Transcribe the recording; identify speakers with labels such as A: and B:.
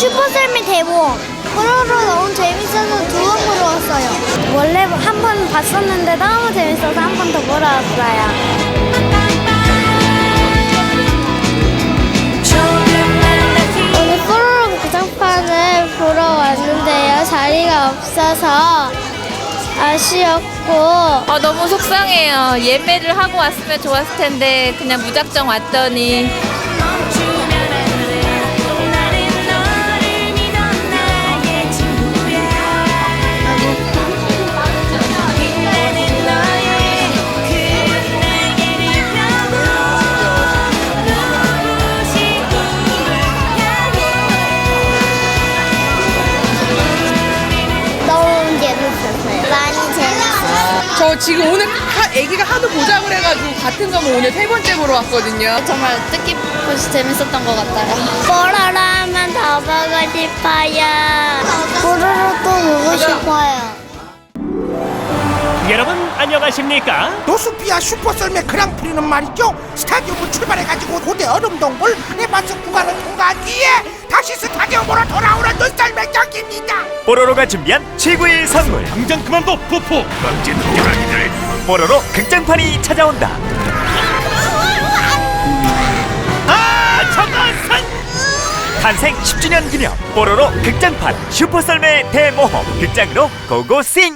A: 슈퍼셀미 대모 뽀로로 너무 재밌어서 두 번 보러 왔어요. 원래 한 번 봤었는데 너무 재밌어서 한 번 더 보러 왔어요. 보러 왔는데요. 자리가 없어서 아쉬웠고
B: 어, 너무 속상해요. 예매를 하고 왔으면 좋았을 텐데 그냥 무작정 왔더니
C: 저 지금 오늘 하, 애기가 하도 보자고 해가지고 같은 거면 오늘 세 번째 보러 왔거든요.
D: 정말 뜻깊고 재밌었던 것 같아요.
A: 뽀로로 한번더 보고 싶어요. 뽀로로 또 보고 싶어요.
E: 여러분 안녕하십니까?
F: 노스피아 슈퍼썰매 그랑프리는 말이죠 스타디움을 출발해가지고 고대 얼음동굴 레바스 구간을 통과한 뒤에 다시 스타디움으로 돌아
E: 뽀로로가 준비한 최고의 선물. 당장 그만둬 뽀뽀 멋진 호랑이들. 뽀로로 극장판이 찾아온다. 아 저것은! 탄생 10주년 기념 뽀로로 극장판 슈퍼썰매 대모험. 극장으로 고고싱